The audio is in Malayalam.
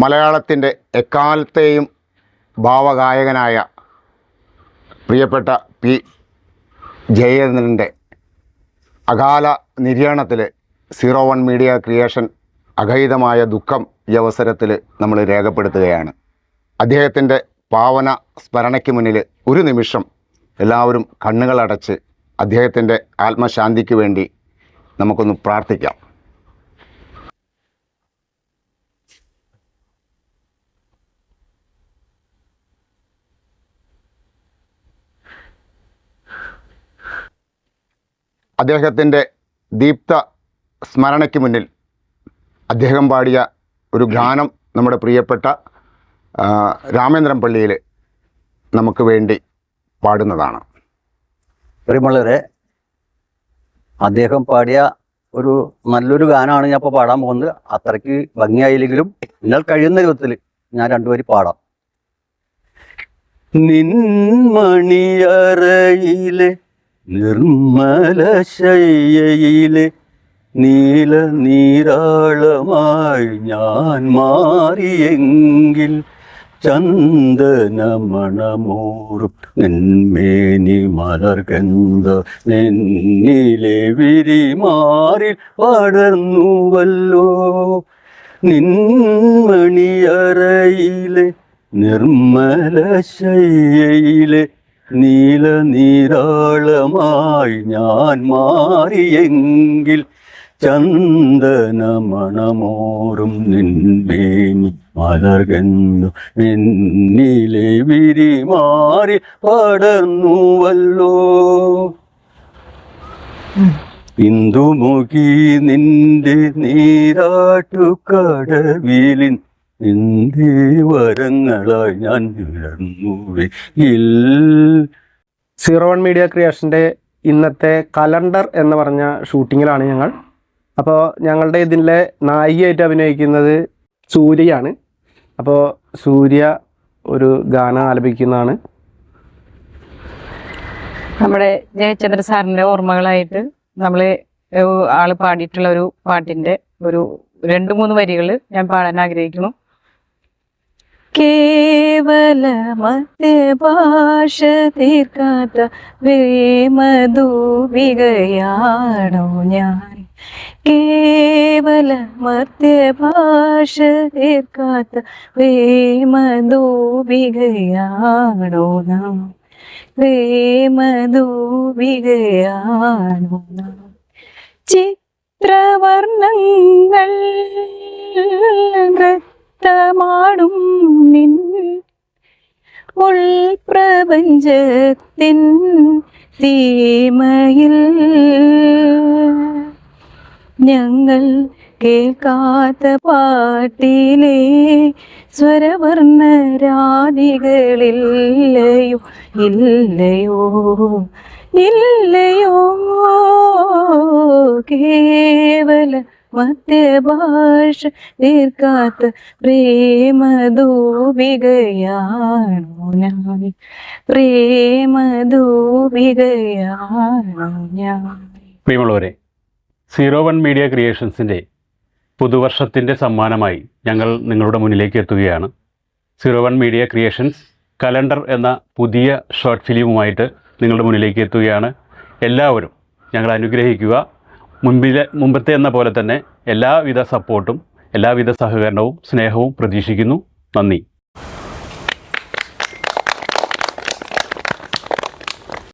മലയാളത്തിന്റെ എക്കാലത്തെയും ഭാവഗായകനായ പ്രിയപ്പെട്ട പി. ജയേന്ദ്രന്റെ അകാല നിര്യാണത്തിൽ സീറോ വൺ മീഡിയ ക്രിയേഷൻ അഗൈതമായ ദുഃഖം ഈ അവസരത്തിൽ നമ്മൾ രേഖപ്പെടുത്തുകയാണ്. അദ്ദേഹത്തിന്റെ പാവന സ്മരണയ്ക്ക് മുന്നിൽ ഒരു നിമിഷം എല്ലാവരും കണ്ണുകളടച്ച് അദ്ദേഹത്തിന്റെ ആത്മശാന്തിക്ക് വേണ്ടി നമുക്കൊന്ന് പ്രാർത്ഥിക്കാം. അദ്ദേഹത്തിന്റെ ദീപ്ത സ്മരണയ്ക്ക് മുന്നിൽ അദ്ദേഹം പാടിയ ഒരു ഗാനം നമ്മുടെ പ്രിയപ്പെട്ട രാമേന്ദ്രൻ പള്ളിയിൽ നമുക്ക് വേണ്ടി പാടുന്നതാണ്. പ്രിയമുള്ളവരെ അദ്ദേഹം പാടിയ ഒരു നല്ലൊരു ഗാനമാണ് ഞാൻ ഇപ്പോൾ പാടാൻ പോകുന്നത്. അത്രയ്ക്ക് ഭംഗിയായില്ലെങ്കിലും നിങ്ങൾ കഴിയുന്ന രൂപത്തിൽ ഞാൻ രണ്ടുപേരും പാടാം. നിൻമണിയറയിലെ നിർമ്മല ശയ്യയിലെ നീല നീരാളമായി ഞാൻ മാറിയെങ്കിൽ ചന്ദനമണമൂറും നിന്മേനി മലർഗന്ധ നിന്നിലെ വിരിമാറിൽ പടർന്നുവല്ലോ. നിന്മണിയറയിലെ നിർമ്മല ശയ്യയിലെ നീല നീരാളമായി ഞാൻ മാറിയെങ്കിൽ ചന്ദനമണമോറും നിന്മേനി മലർകന്നു എന്നിലെ വിരിമാറി പടർന്നുവല്ലോ. ഇന്ദുമുഖി നിന്റെ നീരാട്ടുകടവിലിൻ നിന്റെ വരങ്ങളായി ഞാൻ സീറോ വൺ മീഡിയ ക്രിയേഷന്റെ ഇന്നത്തെ കലണ്ടർ എന്ന് പറഞ്ഞ ഷൂട്ടിങ്ങിലാണ് ഞങ്ങൾ. അപ്പോൾ ഞങ്ങളുടെ ഇതിലെ നായികയായിട്ട് അഭിനയിക്കുന്നത് സൂര്യയാണ്. അപ്പോൾ സൂര്യ ഒരു ഗാനം ആലപിക്കുന്നതാണ്. നമ്മുടെ ജയചന്ദ്ര സാറിന്റെ ഓർമ്മകളായിട്ട് നമ്മൾ ആൾ പാടിയിട്ടുള്ള ഒരു പാട്ടിന്റെ ഒരു രണ്ട് മൂന്ന് വരികൾ ഞാൻ പാടാൻ ആഗ്രഹിക്കുന്നു. കേവല മധ്യഭാഷ തീർക്കാത്ത വേമദൂവികയാണോ ഞാൻ കേവല മധ്യഭാഷ തീർക്കാത്ത വേമദൂവികയാണോ നാം പ്രേമദൂവികയാണു നാം. ചിത്രവർണങ്ങൾ നൃത്തമാടും ഉൾപ്രപഞ്ചത്തിൻ സീമയിൽ. ഞങ്ങൾ കേൾക്കാത്ത പാട്ടിലെ സ്വരവർണ രാധികളില്ലയോ ഇല്ലയോ? ഇല്ലയോ കേവല മധ്യഭാഷ തീർക്കാത്ത പ്രേമദൂപികയാണോ ഞാൻ? പ്രേമദൂപികയാണോ ഞാൻ? പ്രിയമുള്ളവരെ സീറോ വൺ മീഡിയ ക്രിയേഷൻസിന്റെ പുതുവർഷത്തിന്റെ സമ്മാനമായി ഞങ്ങൾ നിങ്ങളുടെ മുന്നിലേക്ക് എത്തുകയാണ്. Zero one media creations calendar എന്ന പുതിയ ഷോർട്ട് ഫിലിമുമായിട്ട് നിങ്ങളുടെ മുന്നിലേക്ക് എത്തുകയാണ്. എല്ലാവരും ഞങ്ങൾ അനുഗ്രഹിക്കുക. മുൻപിലെ മുമ്പത്തെ എന്ന പോലെ തന്നെ എല്ലാവിധ സപ്പോർട്ടും എല്ലാവിധ സഹകരണവും സ്നേഹവും പ്രതീക്ഷിക്കുന്നു. നന്ദി.